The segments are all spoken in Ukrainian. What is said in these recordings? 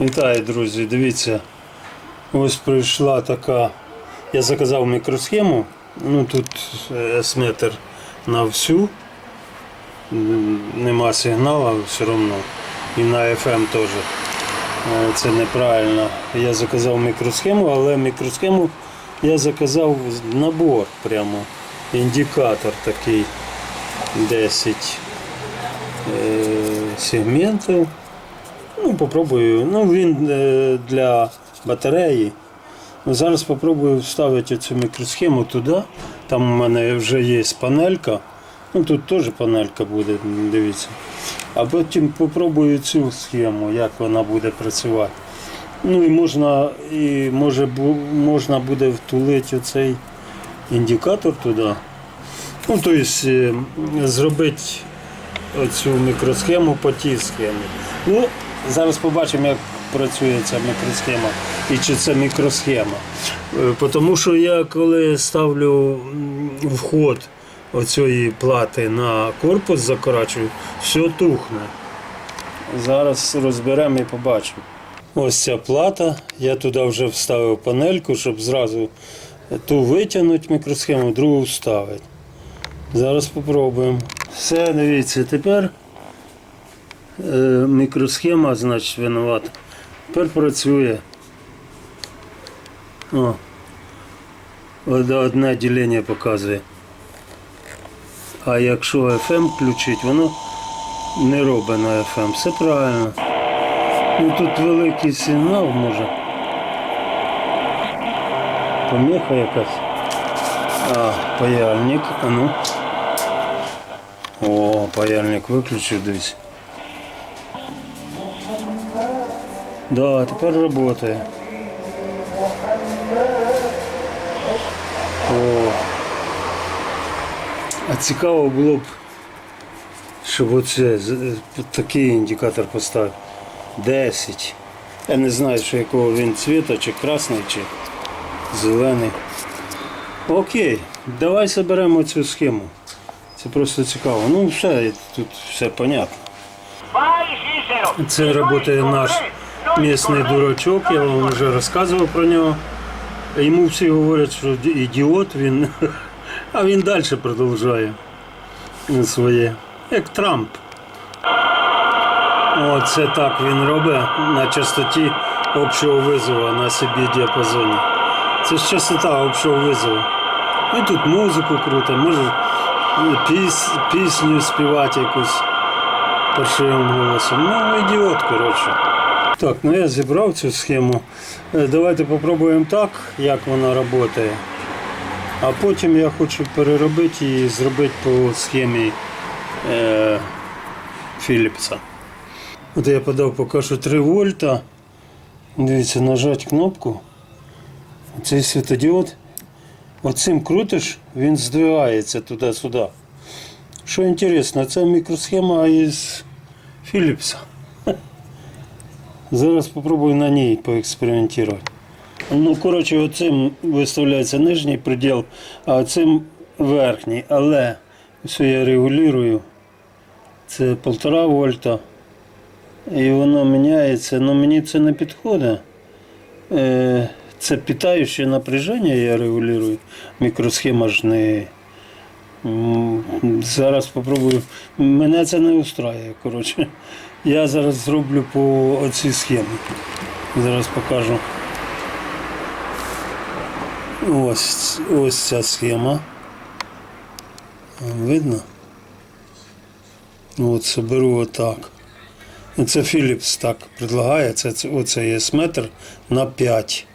Вітаю, друзі. Дивіться, ось прийшла така. Я заказав мікросхему. Ну тут S-метр на всю. Нема сигналу все одно. І на FM теж. Е, Це неправильно. Я заказав мікросхему, але мікросхему я заказав набор прямо. Індикатор такий 10 е, сегментів. Ну, попробую. Ну, він е, для батареї. Ну, Зараз попробую вставити цю мікросхему туди. Там у мене вже є панелька. Ну, тут теж панелька буде, дивіться. А потім попробую цю схему, як вона буде працювати. Ну і можна, і може, можна буде втулити оцей індикатор туди. Ну, тобто е, зробити оцю мікросхему по тій схемі. Ну, зараз побачимо, як працює ця мікросхема і чи це мікросхема. Е, Тому що я коли ставлю вход оцієї плати на корпус закорачую, все тухне. Зараз розберемо і побачимо. Ось ця плата. Я туди вже вставив панельку, щоб зразу ту витягнути мікросхему, другу вставити. Зараз спробуємо. Все, дивіться, тепер мікросхема, значить, винувата. Тепер працює. О, од- одне ділення показує. А якщо FM включить, воно не робить на FM. Все правильно. Ну тут великий сигнал може. Поміха якась. А, паяльник, а ну. О, паяльник виключив, дивись. Да, тепер працює. О. А цікаво було б, щоб оце з- такий індикатор поставити. 10. Я не знаю, що якого він цвіта, чи красний, чи зелений. Окей, давай заберемо цю схему. Це просто цікаво. Ну все, тут все понятно. Це працює наш місний дурачок, я вам вже розказував про нього. Йому всі говорять, що ідіот він, а він далі продовжує своє. Як Трамп. О, це так він робить на частоті общого визову на CB діапазоні. Це ж частота общого визову. І тут музику круто, може піс, пісню співати якусь паршивим голосом. Ну, ідіот, коротше. Так, ну я зібрав цю схему. Е, Давайте попробуємо так, як вона працює. А потім я хочу переробити і зробити по схемі е, Філіпса. От я подав поки що 3 вольта. Дивіться, нажати кнопку. Цей світодіод. Оцим крутиш, він здвигається туди-сюди. Що інтересно, це мікросхема із Філіпса. Зараз спробую на ній поекспериментувати. Ну, коротше, оцим виставляється нижній приділ, а цим верхній. Але все я регулюю. Це 1,5 вольта. І воно міняється, але мені це не підходить. Е, Це питаюче напряження я регулюю. Мікросхема ж не. Зараз спробую. Мене це не устраює. Коротше. Я зараз зроблю по оцій схемі. Зараз покажу. Ось, ось ця схема. Видно? От соберу отак. Це Philips так предлагає. Це, це, оце є метр на 5.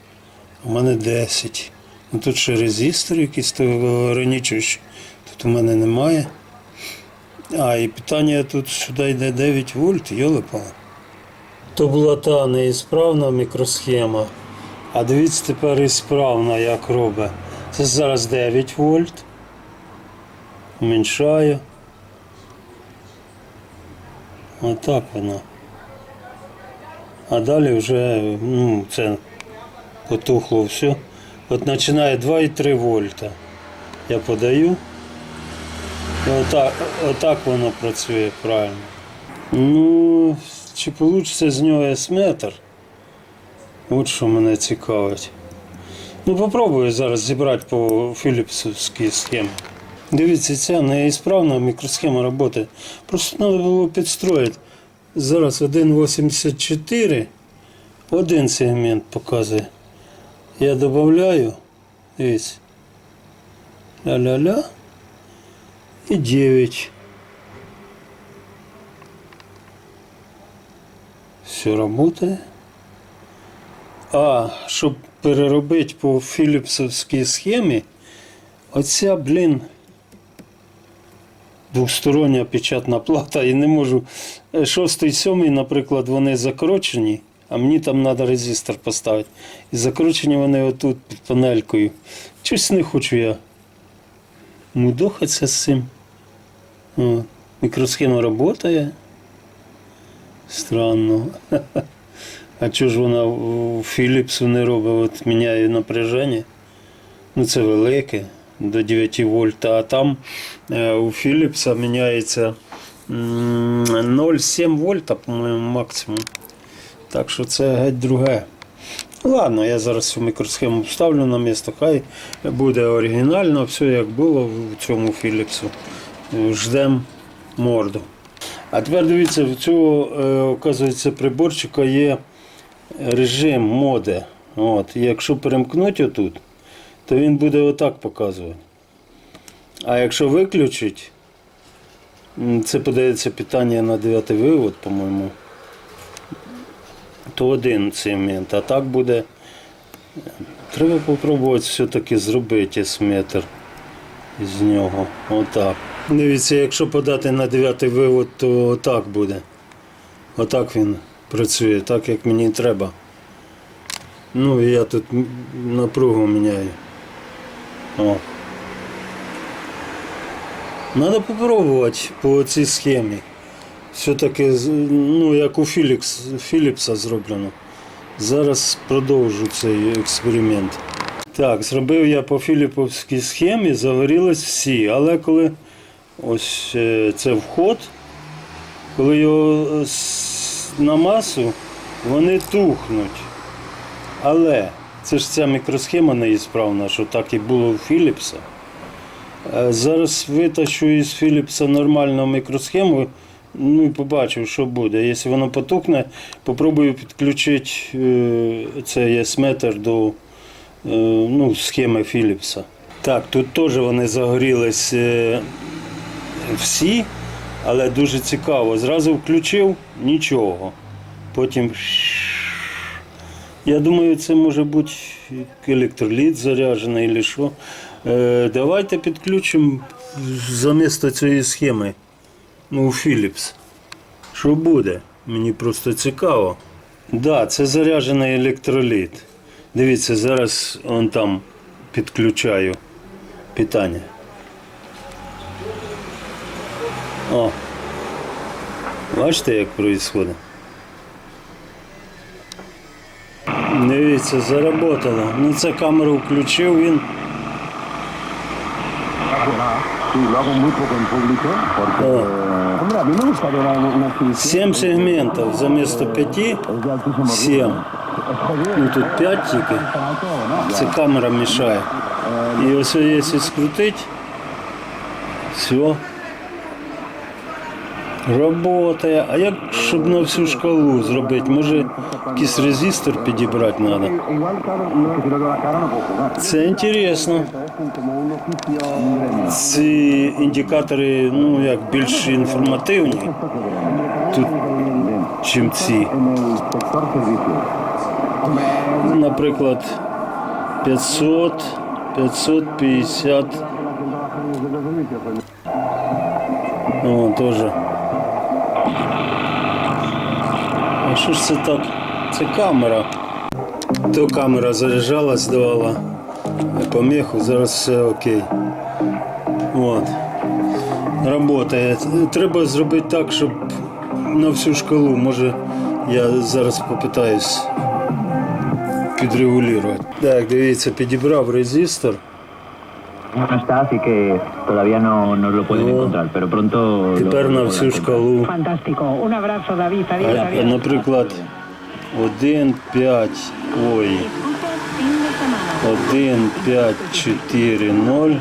У мене 10. Ну, тут ще резистор якийсь то ограничуючий. Тут у мене немає. А, і питання тут сюди йде 9 вольт, йолипала. То була та неісправна мікросхема. А дивіться тепер ісправна, як робить. Це зараз 9 вольт. Уменьшаю. Отак вона. А далі вже ну, це потухло все. От починає 2,3 вольта. Я подаю. І отак, отак воно працює правильно. Ну, чи вийде з нього S-метр? От що мене цікавить. Ну, попробую зараз зібрати по філіпсовській схемі. Дивіться, ця неісправна мікросхема працює. Просто треба було підстроїти. Зараз 1,84, один сегмент показує. Я додаю, дивіться. Ля-ля-ля. І 9. Все работает. А, щоб переробити по філіпсовській схемі, оця, блін, двостороння печатна плата і не можу. Е, Шостий, сьомий, наприклад, вони закорочені, а мені там треба резистор поставити. І закорочені вони отут під панелькою. Щось не хочу я мудохатися з цим. Мікросхема працює. Странно. А чого ж вона у Філіпсу не робить? От міняє напряження. Ну це велике, до 9 вольт, а там е, у Філіпса міняється 0,7 вольта, по-моєму, максимум. Так що це геть друге. Ладно, я зараз цю мікросхему вставлю на місто, хай буде оригінально, все як було в цьому Філіпсу. Ждемо морду. А тепер дивіться, в цього, е, оказується, приборчика є режим моде. От. Якщо перемкнути отут, то він буде отак показувати. А якщо виключити, це подається питання на 9 вивод, по-моєму, то один сегмент, а так буде. Треба попробувати все-таки зробити есметр з нього. Отак. Дивіться, якщо подати на 9 вивод, то так буде. Отак він працює, так як мені треба. Ну і я тут напругу міняю. О. Надо попробувати по цій схемі. Все-таки, ну, як у Філікс, Філіпса зроблено. Зараз продовжу цей експеримент. Так, зробив я по філіповській схемі, загорілись всі, але коли ось е, це вход, коли його е, на масу, вони тухнуть. Але це ж ця мікросхема неісправна, що так і було у Філіпса. Е, Зараз витащу із Філіпса нормальну мікросхему, ну і побачу, що буде. Якщо воно потухне, попробую підключити цей есметр до ну, схеми Філіпса. Так, тут теж вони загорілись всі, але дуже цікаво. Зразу включив нічого. Потім. Я думаю, це може бути електроліт заряджений або що. Е, давайте підключимо замісто цієї схеми. Ну, Philips. Що буде? Мені просто цікаво. Так, да, це заряджений електроліт. Дивіться, зараз он там підключаю питання. О. Бачите, як відбувається? Дивіться, заработало. Ну це камеру включив він. 7 сегментів замісто 5. Es Сім. Ну тут 5 тільки. Це камера мішає. І ось якщо скрутить, все. Работає. А як щоб на всю шкалу зробити? Може якийсь резистор підібрати треба? Це інтересно. Ці індикатори ну, як більш інформативні, тут, чим ці. Наприклад, 500, 550. О, теж. Що ж це так? Це камера. То камера заряджалась, давала помеху, зараз все окей. От. Работає. Треба зробити так, щоб на всю шкалу. Може я зараз попитаюсь підрегулювати. Так, дивіться, підібрав резистор. No está, así que todavía no, no lo pueden No. encontrar, pero pronto lo, Тепер lo на всю шкалу. Fantástico. Un abrazo, David. Adiós, А, adiós. Наприклад, 1, 5, ой, 1, 5, 4, 0.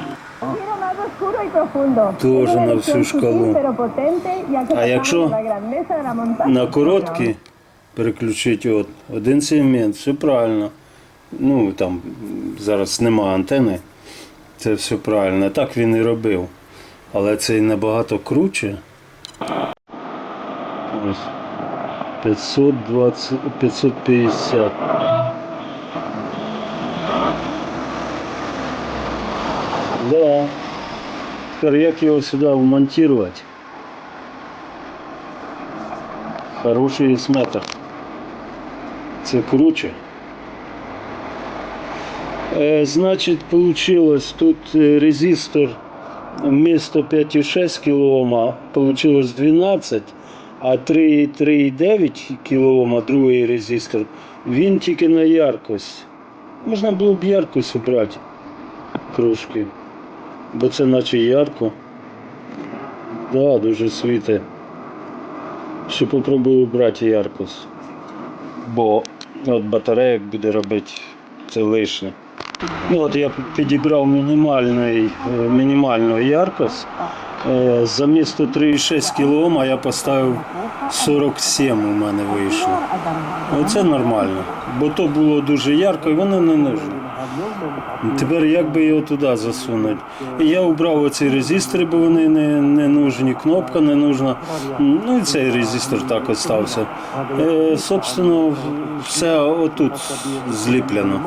más oscuro y profundo. Тоже на всю шкалу. sutil, pero potente, ya que А якщо pasamos la grandeza de la montaña. На короткий переключити от, один сегмент, все правильно. Ну там зараз нема антени, це все правильно. Так він і робив. Але це і набагато круче. Ось 520, 550. Да. Тепер як його сюди вмонтувати? Хороший сметр. Це круче. Е, значить, получилось тут е, резистор вместо 5,6 кОм получилось 12, а 3,9 кОм другий резистор, він тільки на яркость. Можна було б яркость обрати трошки, бо це наче ярко. Да, дуже світе. Ще попробую брати яркость. Бо от батарейок буде робити це лишнє. Ну от я підібрав мінімальний, е, мінімальну яркость. Замісто 3,6 кОм я поставив 47 у мене вийшло. Оце нормально. Бо то було дуже ярко і воно не нужно. Тепер як би його туди засунути? Я обрав оці резистори, бо вони не, не нужні, кнопка не нужна. Ну і цей резистор так остався. Е, собственно, все отут зліплено.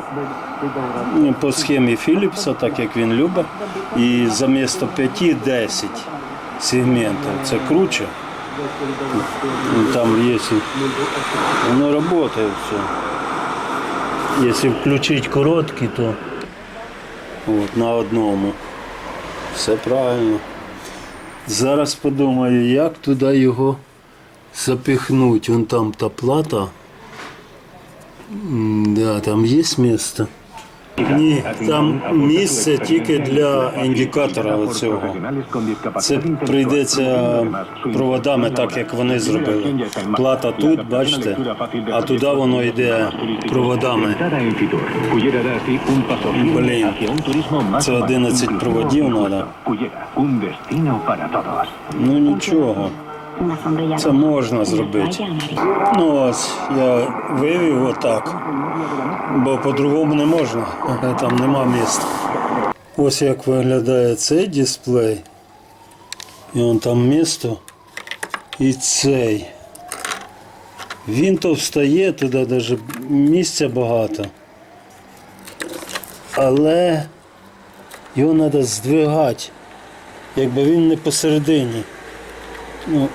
По схемі Філіпса, так як він любить. І замісто 5 10 сегментів. Це круче. Там є. Воно працює все. Якщо включити короткий, то от, на одному. Все правильно. Зараз подумаю, як туди його запихнути. Вон там та плата. Да, там є місце. Ні, там місце тільки для індикатора оцього. Це прийдеться проводами, так як вони зробили. Плата тут, бачите, а туди воно йде проводами. Блін, це 11 проводів треба. Ну нічого, це можна зробити. Ну ось я вивів отак, бо по-другому не можна, там нема місця. Ось як виглядає цей дисплей. І вон там місто. І цей. Він то встає, туди навіть місця багато. Але його треба здвигати, якби він не посередині. Ну,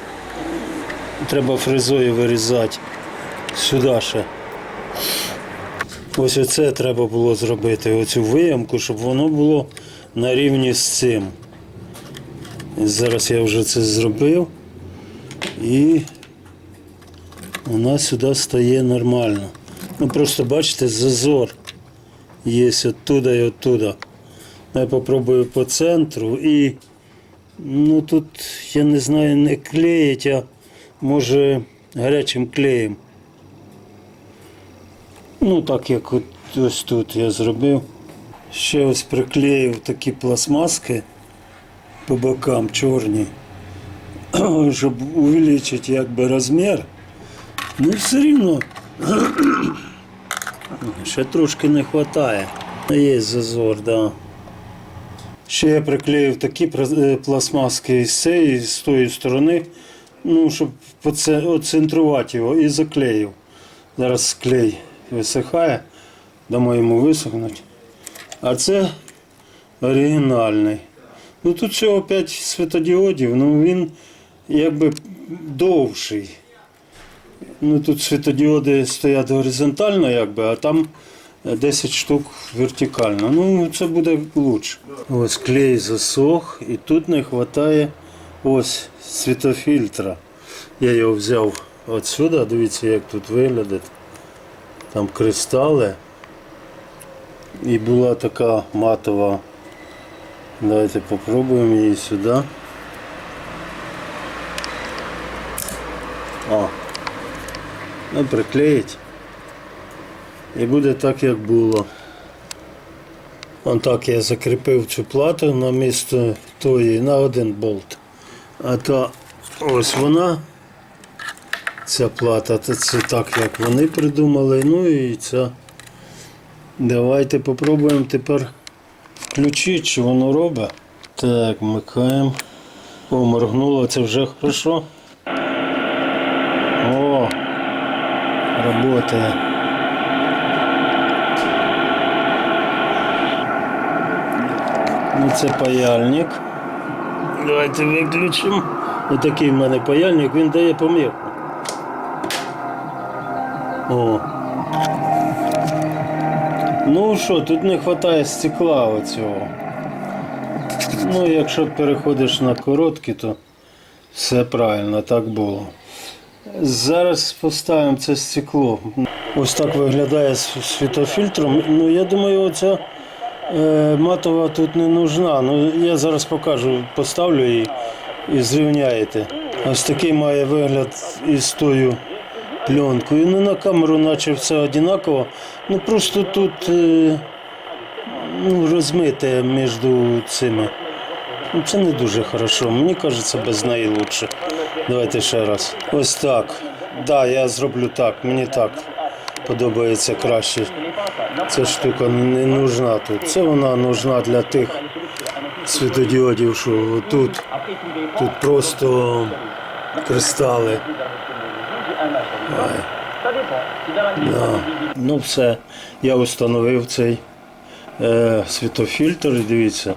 треба фрезою вирізати сюди ще. Ось оце треба було зробити, оцю виямку, щоб воно було на рівні з цим. Зараз я вже це зробив. І вона сюди стає нормально. Ну просто бачите, зазор є оттуда і оттуда. Я попробую по центру і Ну тут я не знаю, не клеїть, а може гарячим клеєм. Ну так як от ось тут я зробив. Ще ось приклеїв такі пластмаски по бокам чорні, щоб увеличити якби розмір. Ну все рівно ще трошки не вистачає. Є зазор, так. Да. Ще я приклеїв такі е, пластмаски з цієї, з тої сторони, ну, щоб оцентрувати його і заклеїв. Зараз клей висихає, дамо йому висохнути. А це оригінальний. Ну тут всього 5 світодіодів, ну він якби довший. Ну тут світодіоди стоять горизонтально, якби, а там 10 штук вертикально. Ну, це буде краще. Ось клей засох і тут не вистачає ось світофільтра. Я його взяв отсюди, дивіться, як тут виглядить. Там кристали. І була така матова. Давайте попробуємо її сюди. О. Ну, приклеїть. І буде так, як було. Он так я закріпив цю плату на місто тої на один болт. А то ось вона, ця плата, це, це так, як вони придумали. Ну і ця. Давайте попробуємо тепер включити, що воно робить. Так, вмикаємо. О, моргнуло, це вже хорошо. О, работає. Ну, це паяльник. Давайте виключимо. Отакий в мене паяльник, він дає помірку. О. Ну що, тут не вистачає стекла оцього. Ну, якщо переходиш на короткі, то все правильно, так було. Зараз поставимо це стекло. Ось так виглядає з світофільтром. Ну, я думаю, оця матова тут не нужна. Ну, я зараз покажу, поставлю її і зрівняєте. Ось такий має вигляд із тою пленкою. Ну, на камеру наче все однаково. Ну просто тут е, ну, розмите між цими. Ну, Це не дуже хорошо. Мені кажеться, без неї краще. Давайте ще раз. Ось так. Так, да, я зроблю так. Мені так подобається краще. Ця штука не нужна тут. Це вона нужна для тих світодіодів, що тут, тут просто кристали. Ай. Да. Ну все, я встановив цей світофільтр, дивіться.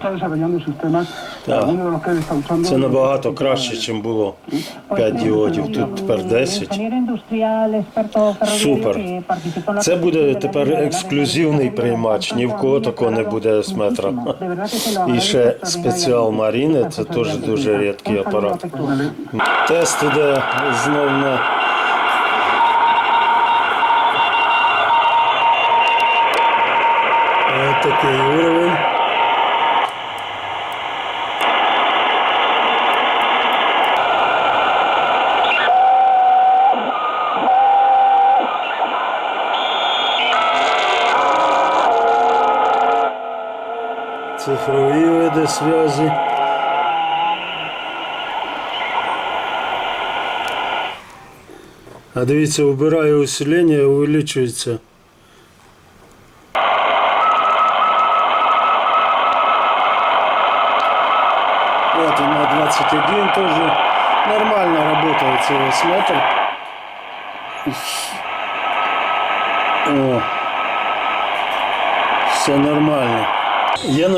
Так. Це набагато краще, ніж було 5 діодів. Тут тепер 10. Супер. Це буде тепер ексклюзивний приймач. Ні в кого такого не буде з метра. І ще спеціал Маріни, це теж дуже рідкий апарат. Тест іде знов на. Ось такий уровень. Цифрові види зв'язі. А дивіться, вбираю усилення, увеличується.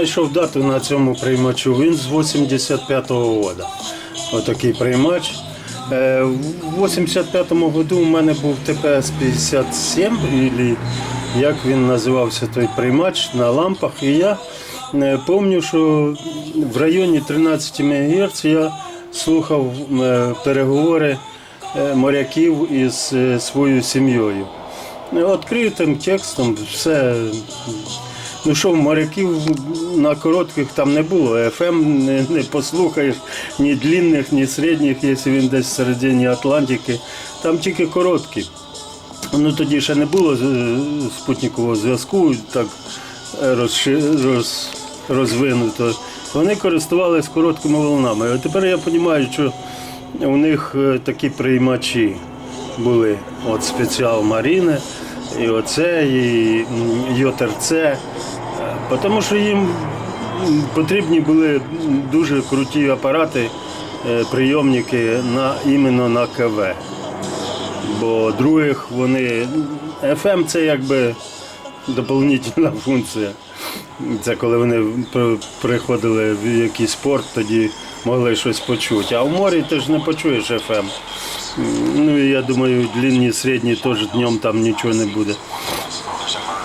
Знайшов дату на цьому приймачу. Він з 85-го року. Отакий приймач. Е, В 85-му году у мене був ТПС 57, і як він називався той приймач на лампах. І я е, пам'ятаю, що в районі 13 МГц я слухав е, переговори моряків із своєю сім'єю. Відкритим текстом все. Ну що, моряків на коротких там не було. FM не, не послухаєш ні длинних, ні середніх, якщо він десь в середині Атлантики. Там тільки короткі. Ну тоді ще не було е, спутникового зв'язку, так е, розши- роз, розвинуто. Вони користувалися короткими волнами. А тепер я розумію, що у них е, такі приймачі були. От спеціал Маріни, і оце, і м, ЙОТРЦ. Е, Тому що їм потрібні були дуже круті апарати, е, прийомники на, іменно на КВ. Бо других вони. FM це якби доповнительна функція. Це коли вони приходили в якийсь спорт, тоді могли щось почути. А в морі ти ж не почуєш FM. Ну і я думаю, длинні, середні теж днем там нічого не буде.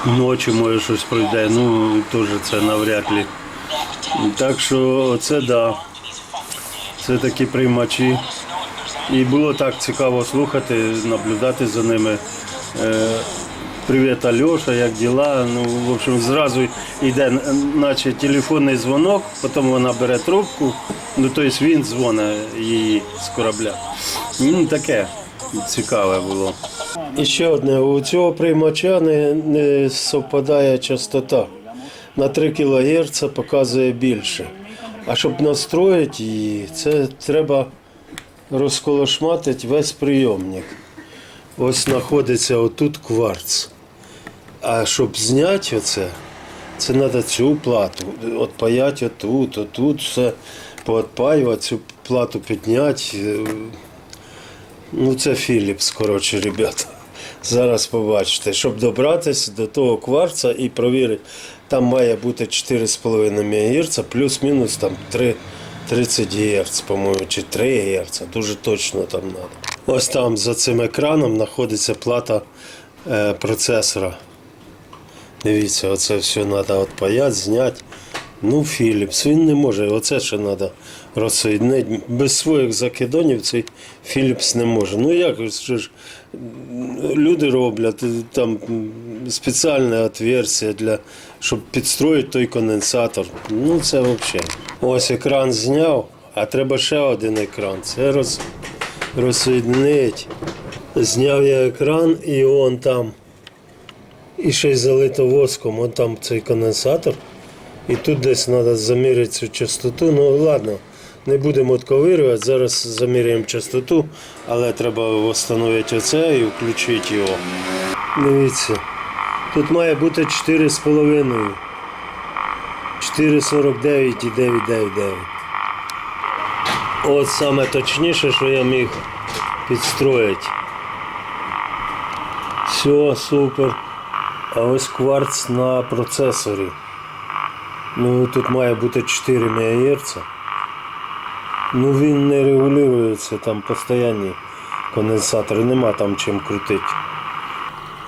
Ночі може щось пройде, ну теж це навряд ли. Так що це да. Це такі приймачі. І було так цікаво слухати, наблюдати за ними. Е, Привіт, Альоша, як діла? Ну, в общем, зразу йде, наче телефонний дзвонок, потім вона бере трубку, ну тобто він дзвонить її з корабля. Ну, таке. Цікаве було. І ще одне, у цього приймача не, не совпадає частота. На 3 кГц показує більше. А щоб настроїти її, це треба розколошматити весь прийомник. Ось знаходиться отут кварц. А щоб зняти оце, це треба цю плату. Отпаяти отут, отут, все поотпаювати, цю плату підняти. Ну, це Філіпс, коротше, ребята. Зараз побачите. Щоб добратися до того кварца і провірити, там має бути 4,5 МГц, плюс-мінус там 3, 30 Гц, по-моєму, чи 3 Гц. Дуже точно там треба. Ось там за цим екраном знаходиться плата е, процесора. Дивіться, оце все треба відпаяти, зняти. Ну, Філіпс, він не може. Оце ще треба розсоєднити. Без своїх закидонів цей Філіпс не може. Ну як же ж люди роблять там спеціальне отверстие для щоб підстроїти той конденсатор. Ну це взагалі. Ось екран зняв, а треба ще один екран. Це роз, розсоєднить. Зняв я екран і он там. І ще й залито воском, он там цей конденсатор. І тут десь треба заміряти цю частоту. Ну ладно, не будемо отковирювати, зараз заміряємо частоту, але треба встановити оце і включити його. Дивіться, тут має бути 4,5. 4,49 і 999. От саме точніше, що я міг підстроїти. Все, супер. А ось кварц на процесорі. Ну, тут має бути 4 МГц. Ну він не регулюється, там постійні конденсатори, нема там чим крутити.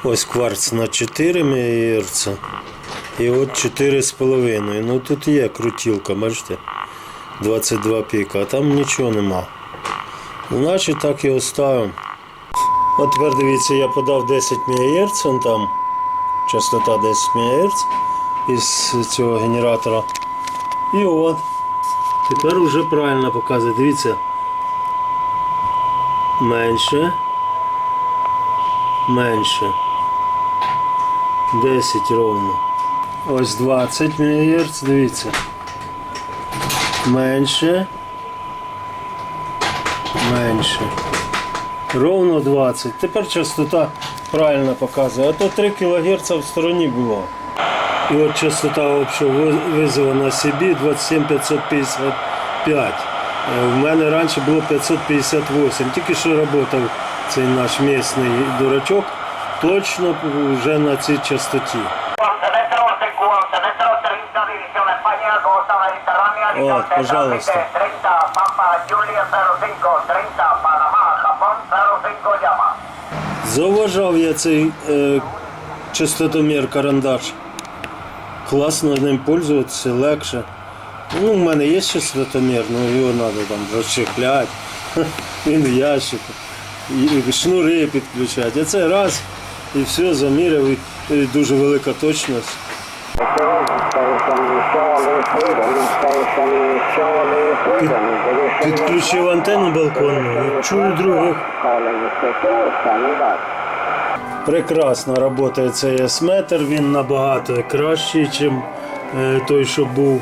Ось кварц на 4 МГц. І от 4,5. Ну тут є крутілка, бачите? 22 піка, а там нічого нема. Значить так і оставимо. От тепер дивіться, я подав 10 МГц, там частота 10 МГц із цього генератора. І от. Тепер вже правильно показує. Дивіться. Менше. Менше. 10 ровно. Ось 20 МГц, дивіться. Менше. Менше. Ровно 20. Тепер частота правильно показує. А то 3 кГц в стороні було. І от частота общого ви- визову на CB 27555. Е, В мене раніше було 558. Тільки що працював цей наш місний дурачок точно вже на цій частоті. Centro Secua, Centro 30 División España, Costa Mediterránea, Horizonte пожалуйста. 30, Pampa, Julia 05, 30, Panamá, Japón 05, llama. Зауважав я цей е, частотомір карандаш. Класно ним пользуватися, легше. Ну, в мене є частотомір, але його треба там розчехляти. Він в ящику. І, шнури підключати. А це раз і все, заміряв, і, дуже велика точність. Під, підключив антенну балконну, чую других. Прекрасно працює цей есметр, він набагато кращий, ніж той, що був.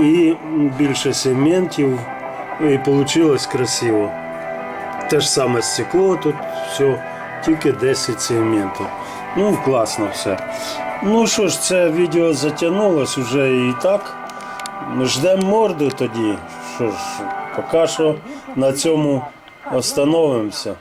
І більше сегментів, і вийшло красиво. Те ж саме стекло, тут все, тільки 10 сегментів. Ну, класно все. Ну що ж, це відео затягнулось вже і так. Ждемо морду тоді. Що ж, поки що на цьому остановимося.